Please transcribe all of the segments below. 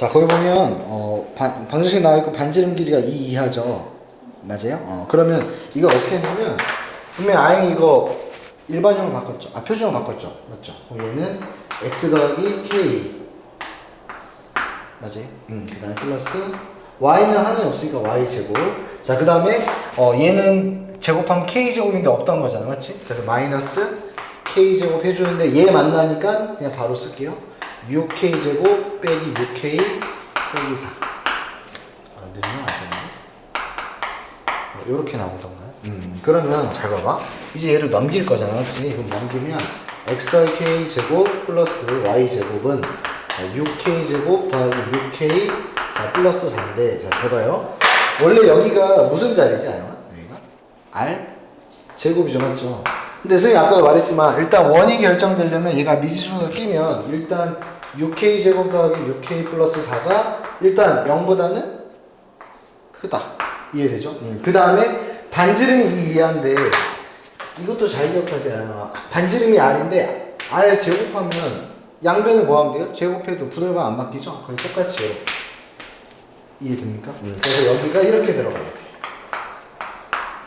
자 거기 보면 어, 반, 방정식 나와 있고 반지름 길이가 2 이하죠. 맞아요? 어, 그러면 이거 어떻게 했냐면 분명 아행 이거 일반형으로 바꿨죠. 아 표준형으로 바꿨죠. 맞죠? 얘는 x 더하기 k 맞아요? 음, 그 다음에 플러스 y는 하나에 없으니까 y 제곱 자 그 다음에 어, 얘는 제곱하면 k 제곱인데 없던 거잖아 맞지? 그래서 마이너스 k 제곱 해주는데 얘 만나니까 그냥 바로 쓸게요 6k 제곱 빼기 6k 빼기 4 아, 느리면 맞았네 이렇게 나오던가요? 음, 그러면 잘 봐봐 이제 얘를 넘길 거잖아 맞지? 그럼 넘기면 x 더하기 k 제곱 플러스 y 제곱은 6k 제곱 더하기 6k 자 플러스 4인데 자 봐봐요 원래 여기가 무슨 자리지 아영아? 여기가? r 제곱이죠 맞죠? 근데 선생님 아까 말했지만 일단 원이 결정되려면 얘가 미지수가 끼면 일단 6k 제곱 더하기 6k 플러스 4가 일단 0보다는 크다 이해되죠? 그 다음에 반지름이 2 이하인데 이것도 잘 기억하세요 반지름이 r인데 r 제곱하면 양변을 뭐 하면 돼요? 제곱해도 분할방 안 바뀌죠? 거의 똑같이요 이해됩니까? 그래서 여기가 이렇게 들어가야 돼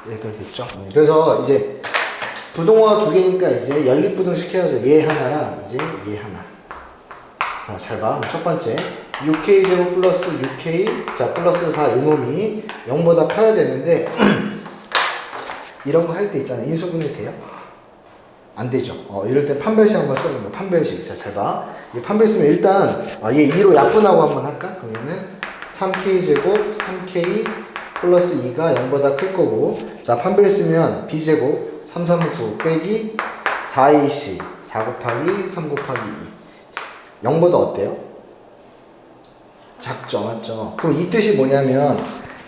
얘가 됐죠? 그래서 이제 부동화 두 개니까 이제 연립부등 시켜야죠 얘 하나랑 이제 얘 하나 자, 잘 봐. 첫 번째. 6k 제곱 플러스 6k 자 플러스 4 이놈이 0보다 커야 되는데 이런 거 할 때 있잖아요. 인수분해 돼요? 안 되죠. 어, 이럴 때 판별식 한번 거예요. 판별식. 자, 잘 봐. 이 판별 쓰면 일단 아, 얘 2로 약분하고 한번 할까? 그러면은 3k 제곱 3k 플러스 2가 0보다 클 거고 자, 판별 쓰면 b 제곱 3, 3, 9 빼기 4ac 4 곱하기 3 곱하기 2 0보다 어때요? 작죠, 맞죠? 그럼 이 뜻이 뭐냐면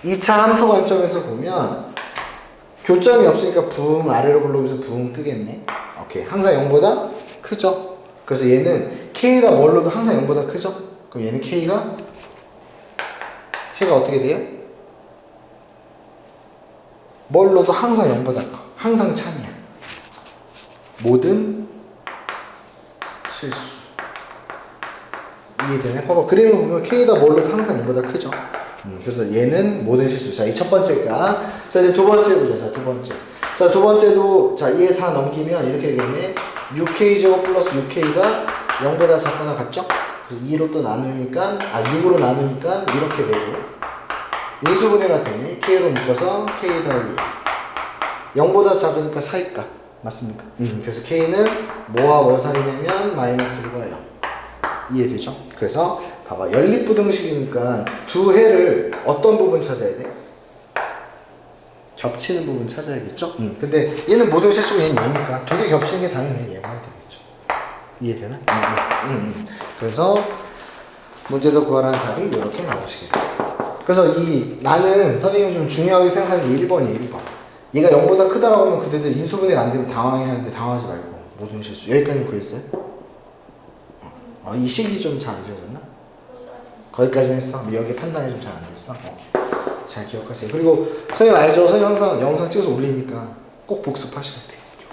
2차 함수 관점에서 보면 교점이 없으니까 붕 아래로 굴러오면서 붕 뜨겠네. 오케이. 항상 0보다 크죠? 그래서 얘는 K가 뭘로도 항상 0보다 크죠? 그럼 얘는 K가 해가 어떻게 돼요? 뭘로도 항상 0보다 커. 항상 참이야. 모든 실수. 이해되네? 봐봐. 그림을 보면 K가 뭘로도 항상 0보다 크죠? 음, 그래서 얘는 모든 실수. 자, 이 첫 번째가. 자, 이제 두 번째 보죠. 자, 두 번째. 자, 두 번째도, 자, 2에 4 넘기면 이렇게 되겠네. 6K 제곱 플러스 6K가 0보다 작거나 같죠? 그래서 2로 또 나누니까, 아, 6으로 나누니까 이렇게 되고. 인수분해가 되네. K로 묶어서 K 더하기 0보다 작으니까 4일까? 맞습니까? 음, 그래서 K는 뭐와 뭐 사이냐면 마이너스 1과 0. 이해되죠? 그래서 봐봐 연립부등식이니까 두 해를 어떤 부분 찾아야 돼? 겹치는 부분 찾아야겠죠? 음. 근데 얘는 모든 실수가 얘는 얘니까 두 개 겹치는 게 당연히 얘만 되겠죠. 이해되나? 음, 음, 음, 음. 그래서 문제도 구하라는 답이 이렇게 나오시게 돼요. 그래서 이 나는 선생님이 좀 중요하게 생각하는 게 1번이에요, 1번. 얘가 0보다 크다라고 하면 그대들 인수분해가 안 되면 당황해야 하는데 당황하지 말고 모든 실수. 여기까지 구했어요? 어, 이 식이 좀잘안 지워졌나? 거기까지 했어. 여기 판단이 좀 잘 안 됐어. 잘 기억하세요. 그리고 선생님 알죠? 선생님 항상 영상 찍어서 올리니까 꼭 복습하셔야 돼.